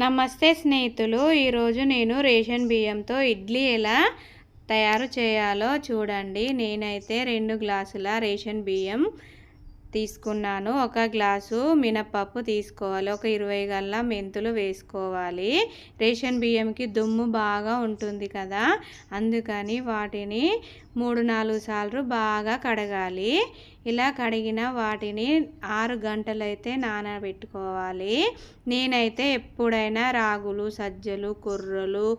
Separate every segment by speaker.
Speaker 1: నమస్తే స్నేహితులు ఈరోజు నేను రేషన్ బియ్యంతో ఇడ్లీ ఎలా తయారు చేయాలో చూడండి. నేనైతే రెండు గ్లాసుల రేషన్ బియ్యం తీసుకున్నాను. ఒక గ్లాసు మినపప్పు తీసుకోవాలి. ఒక ఇరవై గల్ల మెంతులు వేసుకోవాలి. రేషన్ బియ్యంకి దుమ్ము బాగా ఉంటుంది కదా? అందుకని వాటిని మూడు నాలుగు సార్లు బాగా కడగాలి. ఇలా కడిగిన వాటిని ఆరు గంటలైతే నానబెట్టుకోవాలి. నేనైతే ఎప్పుడైనా రాగులు సజ్జలు కుర్రలు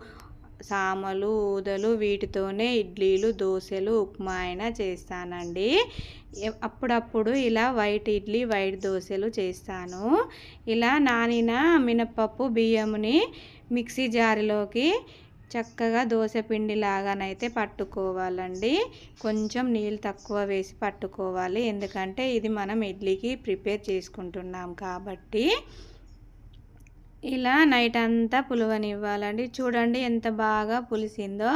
Speaker 1: సామలు ఊదలు వీటితోనే ఇడ్లీలు దోశలు ఉప్మా అయినా చేస్తానండి. అప్పుడప్పుడు ఇలా వైట్ ఇడ్లీ వైట్ దోశలు చేస్తాను. ఇలా నానిన మినపప్పు బియ్యముని మిక్సీ జారిలోకి చక్కగా దోశ పిండి లాగానైతే పట్టుకోవాలండి. కొంచెం నీళ్ళు తక్కువ వేసి పట్టుకోవాలి. ఎందుకంటే ఇది మనం ఇడ్లీకి ప్రిపేర్ చేసుకుంటున్నాం కాబట్టి. ఇలా నైట్ అంతా పులవనివ్వాలండి. చూడండి ఎంత బాగా పులిసిందో.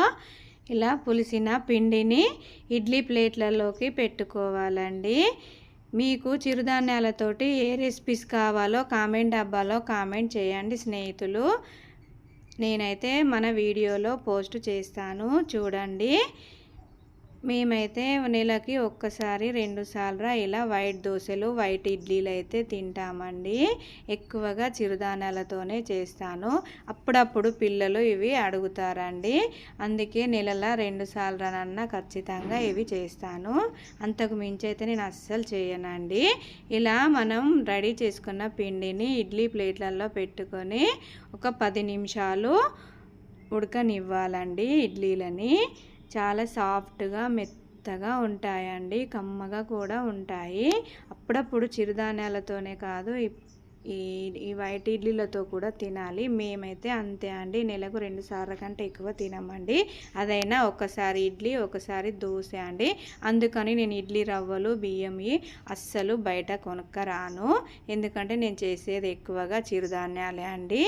Speaker 1: ఇలా పులిసిన పిండిని ఇడ్లీ ప్లేట్లలోకి పెట్టుకోవాలండి. మీకు చిరుధాన్యాలతోటి ఏ రెసిపీస్ కావాలో కామెంట్ డబ్బాలో కామెంట్ చేయండి స్నేహితులు. నేనైతే మన వీడియోలో పోస్ట్ చేస్తాను. చూడండి. మేమైతే నెలకి ఒక్కసారి రెండు సార్లు ఇలా వైట్ దోశలు వైట్ ఇడ్లీలు అయితే తింటామండి. ఎక్కువగా చిరుధాన్యాలతోనే చేస్తాను. అప్పుడప్పుడు పిల్లలు ఇవి అడుగుతారండి. అందుకే నెలల రెండు సార్లనన్నా ఖచ్చితంగా ఇవి చేస్తాను. అంతకు మించి అయితే నేను అస్సలు చేయనండి. ఇలా మనం రెడీ చేసుకున్న పిండిని ఇడ్లీ ప్లేట్లలో పెట్టుకొని ఒక పది నిమిషాలు ఉడకనివ్వాలండి ఇడ్లీలని. చాలా సాఫ్ట్గా మెత్తగా ఉంటాయండి. కమ్మగా కూడా ఉంటాయి. అప్పుడప్పుడు చిరుధాన్యాలతోనే కాదు ఈ ఈ వైట్ ఇడ్లీలతో కూడా తినాలి. మేమైతే అంతే అండి. నెలకు రెండు సార్ల కంటే ఎక్కువ తినమండి. అదైనా ఒకసారి ఇడ్లీ ఒకసారి దోశ అండి. అందుకని నేను ఇడ్లీ రవ్వలు బియ్యం అస్సలు బయట కొనుక్క రాను ఎందుకంటే నేను చేసేది ఎక్కువగా చిరుధాన్యాలే అండి.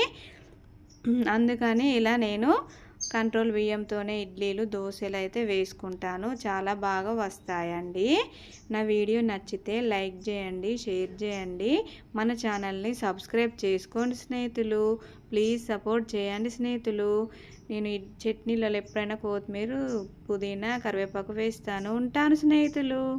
Speaker 1: అందుకని ఇలా నేను కంట్రోల్ బియ్యంతోనే ఇడ్లీలు దోశలు అయితే వేసుకుంటాను. చాలా బాగా వస్తాయండి. నా వీడియో నచ్చితే లైక్ చేయండి షేర్ చేయండి. మన ఛానల్ని సబ్స్క్రైబ్ చేసుకోండి స్నేహితులు. ప్లీజ్ సపోర్ట్ చేయండి స్నేహితులు. నేను చట్నీలలో ఎప్పుడైనా కొత్తిమీర పుదీనా కరివేపాకు వేస్తాను. ఉంటాను స్నేహితులు.